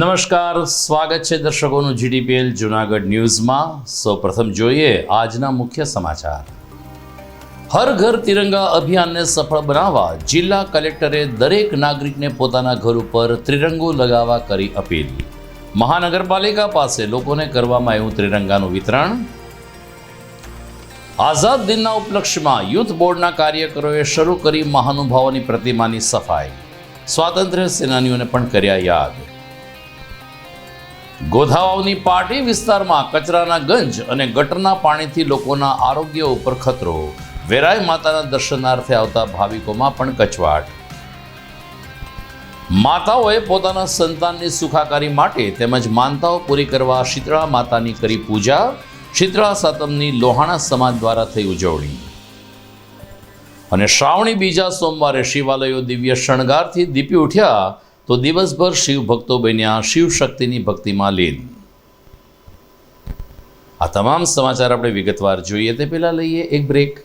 નમસ્કાર, સ્વાગત છે દર્શકોનું જીડીપીએલ જુનાગઢ ન્યૂઝમાં. સૌપ્રથમ જોઈએ આજના મુખ્ય સમાચાર. હર ઘર તિરંગા અભિયાનને સફળ બનાવવા જિલ્લા કલેક્ટરે દરેક નાગરિકને પોતાના ઘર ઉપર ત્રિરંગો લગાવવા કરી અપીલ. મહાનગરપાલિકા પાસે લોકોને કરવામાં આવ્યું ત્રિરંગાનું વિતરણ. આઝાદ દિનના ઉપલક્ષ્યમાં યુથ બોર્ડના કાર્યકરોએ શરૂ કરી મહાનુભાવોની પ્રતિમાની સફાઈ. સ્વાતંત્ર્ય સેનાનીઓને પણ કર્યા યાદ. ગોધાવાવની પાર્ટી વિસ્તારમાં કચરાના ગંજ અને ગટરના પાણીથી લોકોના આરોગ્ય ઉપર ખતરો. વેરાય માતાના દર્શનાર્થે આવતા ભાવિકોમાં પણ કચવાટ. માતાઓએ પોતાના સંતાનની સુખાકારી માટે તેમજ માનતાઓ પૂરી કરવા શીતળા માતાની કરી પૂજા, શીતળા સાતમની લોહાણા સમાજ દ્વારા થઈ ઉજવણી. અને શ્રાવણી બીજા સોમવારે શિવાલયો દિવ્ય શણગારથી દીપી ઉઠ્યા તો દિવસભર શિવ ભક્તો બન્યા શિવ શક્તિની ભક્તિમાં લીન. આ તમામ સમાચાર આપણે વિગતવાર જોઈએ તે પહેલાં લઈએ એક બ્રેક.